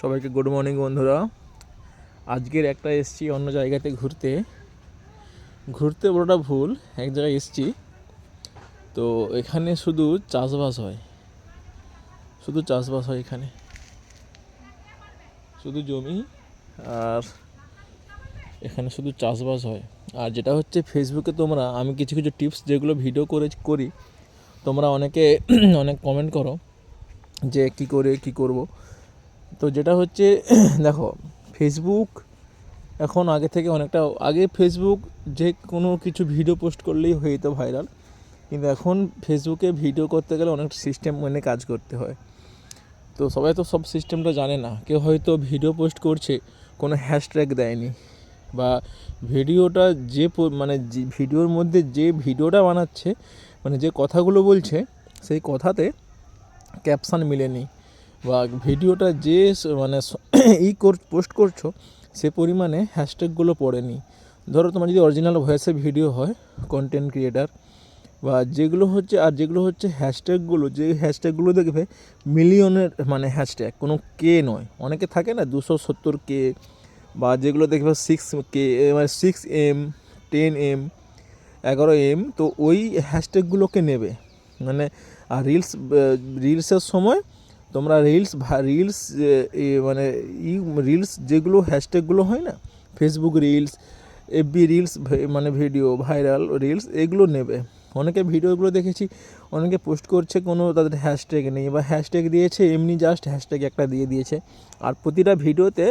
সবাইকে good morning বন্ধুরা। আজকের একটা এসছি অন্য জায়গাতে ঘুরতে। ঘুরতে বড়টা ভুল, এক জায়গায় এসছি। তো এখানে শুধু চাষবাস হয়। শুধু চাষবাস হয় এখানে। শুধু জমি আর এখানে শুধু চাষবাস হয়। আর যেটা হচ্ছে ফেসবুকে তোমরা, আমি কিছু কিছু টিপস যেগুলো ভিডিও করে, করি, তোমরা অনেকে অনেক কমেন্ট করো যে কি করে, কি করব। তো যেটা হচ্ছে, দেখো ফেসবুক এখন আগে থেকে অনেকটা, আগে ফেসবুক যে কোনো কিছু ভিডিও পোস্ট করলেই হয়ে যেত ভাইরাল কিন্তু এখন ফেসবুকে ভিডিও করতে গেলে অনেক সিস্টেম মেনে কাজ করতে হয়। তো সবাই তো সব সিস্টেমটা জানে না। কেউ হয়তো ভিডিও পোস্ট করছে, কোনো হ্যাশট্যাগ দেয়নি, বা ভিডিওটা যে মানে যে ভিডিওর মধ্যে যে ভিডিওটা বানাচ্ছে মানে যে কথাগুলো বলছে, সেই কথাতে ক্যাপশান মিলেনি। বা ভিডিওটা যে মানে ই কর, পোস্ট করছ, সে পরিমাণে হ্যাশট্যাগুলো পড়েনি। ধরো তোমার যদি অরিজিনাল ভয়েসে ভিডিও হয় কন্টেন্ট ক্রিয়েটার বা যেগুলো হচ্ছে, আর যেগুলো হচ্ছে হ্যাশট্যাগুলো যে হ্যাশট্যাগুলো দেখবে, মিলিয়নের মানে হ্যাশট্যাগ কোনো কে নয়। অনেকে থাকে না, দুশো সত্তর কে বা যেগুলো দেখবে সিক্স কে মানে সিক্স এম টেন এম এগারো এম তো ওই হ্যাশট্যাগুলোকে নেবে। মানে আর রিলস রিলসের সময় তোমরা রিলস রিলস মানে ই রিলস যেগুলো হ্যাশট্যাগুলো হয় না ফেসবুক রিলস এফবি রিলস মানে ভিডিও ভাইরাল রিলস এগুলো নেবে। অনেকে ভিডিওগুলো দেখেছি, অনেকে পোস্ট করছে, কোনো তাদের হ্যাশট্যাগ নেই। বা হ্যাশট্যাগ দিয়েছে, এমনি জাস্ট হ্যাশট্যাগ একটা দিয়ে দিয়েছে। আর প্রতিটা ভিডিওতে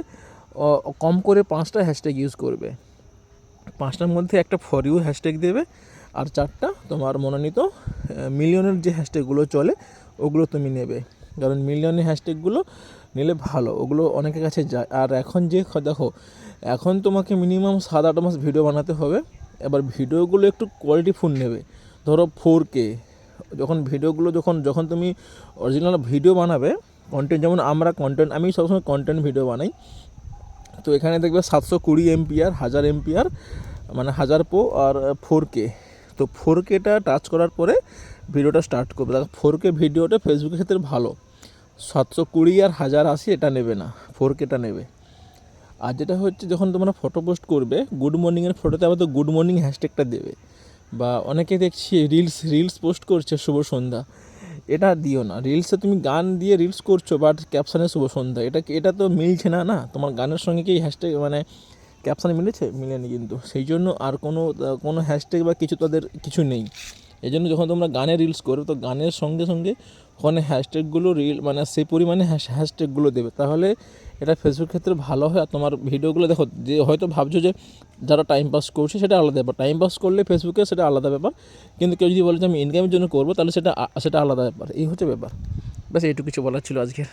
কম করে পাঁচটা হ্যাশট্যাগ ইউজ করবে। পাঁচটার মধ্যে একটা ফর ইউ হ্যাশট্যাগ দেবে, আর চারটা তোমার মনোনীত মিলিয়নের যে হ্যাশট্যাগুলো চলে, ওগুলো তুমি নেবে। কারণ মিলিয়নের হ্যাশট্যাগুলো নিলে ভালো, ওগুলো অনেকের কাছে যায়। আর এখন যে দেখো, এখন তোমাকে মিনিমাম সাত আট মাস ভিডিও বানাতে হবে, এবার ভিডিওগুলো একটু কোয়ালিটিফুল নেবে। ধরো ফোর কে যখন ভিডিওগুলো যখন যখন তুমি অরিজিনাল ভিডিও বানাবে কন্টেন্ট যেমন আমরা কন্টেন্ট আমি সবসময় কন্টেন্ট ভিডিও বানাই। তো এখানে দেখবে সাতশো কুড়ি এমপিআর, হাজার এমপিআর মানে হাজার পো আর ফোর কে তো ফোর কেটা টাচ করার পরে ভিডিওটা স্টার্ট করবে। দেখো ফোর কে ভিডিওটা ফেসবুকের ক্ষেত্রে ভালো। সাতশো কুড়ি আর হাজার আশি এটা নেবে না ফোর কেটা নেবে। আর যেটা হচ্ছে, যখন তোমরা ফটো পোস্ট করবে গুড মর্নিংয়ের ফটোতে আবার তো গুড মর্নিং হ্যাশট্যাগটা দেবে। বা অনেকে দেখছি রিলস রিলস পোস্ট করছে শুভ সন্ধ্যা। এটা দিও না। রিলসে তুমি গান দিয়ে রিলস করছ বাট ক্যাপশানে শুভ সন্ধ্যা। এটা এটা তো মিলছে না না? তোমার গানের সঙ্গে কি হ্যাশট্যাগ মানে ক্যাপশানে মিলেছে? মিলেনি কিন্তু। সেই জন্য আর কোনো কোনো হ্যাশট্যাগ বা কিছু তাদের, কিছু নেই। এই জন্য যখন তোমরা গানে রিলস করবে, তো গানের সঙ্গে সঙ্গে ওখানে হ্যাশট্যাগুলো রিল মানে সেই পরিমাণে হ্যাশট্যাগুলো দেবে। তাহলে এটা ফেসবুক ক্ষেত্রে ভালো হয় আর তোমার ভিডিওগুলো দেখো, যে হয়তো ভাবছ যে যারা টাইম পাস করছে সেটা আলাদা ব্যাপার। টাইম পাস করলে ফেসবুকে সেটা আলাদা ব্যাপার। কিন্তু কেউ যদি বলে যে আমি ইনকামের জন্য করব, তাহলে সেটা সেটা আলাদা ব্যাপার। এই হচ্ছে ব্যাপার। ব্যাস, এইটুকু কিছু বলার ছিল আজকের